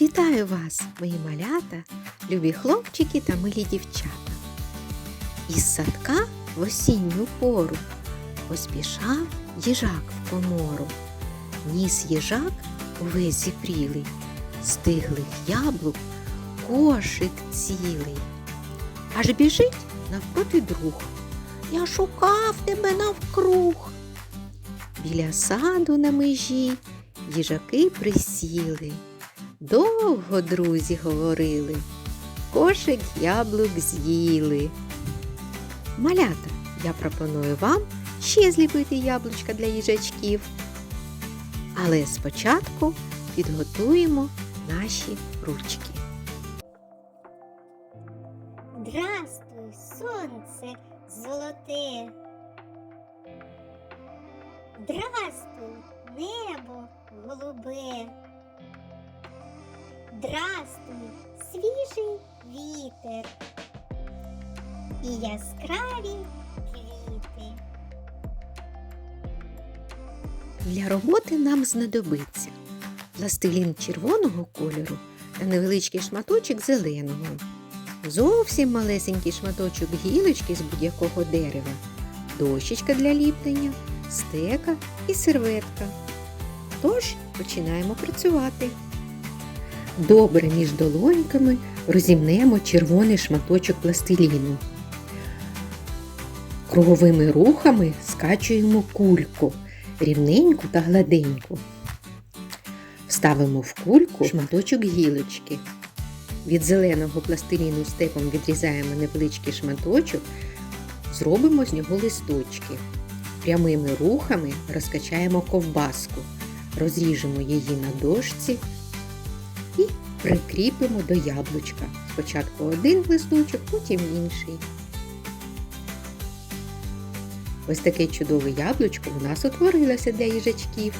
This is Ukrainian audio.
Вітаю вас, мої малята, любі хлопчики та милі дівчата. Із садка в осінню пору поспішав їжак в комору. Ніс їжак увесь зіпрілий, стиглих яблук кошик цілий. Аж біжить навпроти друг. Я шукав тебе навкруг. Біля саду на межі їжаки присіли. Довго друзі говорили, кошик яблук з'їли. Малята, я пропоную вам ще зліпити яблучка для їжачків. Але спочатку підготуємо наші ручки. Здрастуй, сонце золоте. Здрастуй, небо голубе. Здрастуй, свіжий вітер і яскраві квіти. Для роботи нам знадобиться пластилін червоного кольору та невеличкий шматочок зеленого. Зовсім малесенький шматочок гілочки з будь-якого дерева, дощечка для ліплення, стека і серветка. Тож починаємо працювати. Добре між долоньками розімнемо червоний шматочок пластиліну. Круговими рухами скачуємо кульку рівненьку та гладеньку. Вставимо в кульку шматочок гілочки. Від зеленого пластиліну степом відрізаємо невеличкий шматочок, зробимо з нього листочки. Прямими рухами розкачаємо ковбаску, розріжемо її на дошці прикріпимо до яблучка. Спочатку один листочок, потім інший. Ось таке чудове яблучко у нас утворилося для їжачків.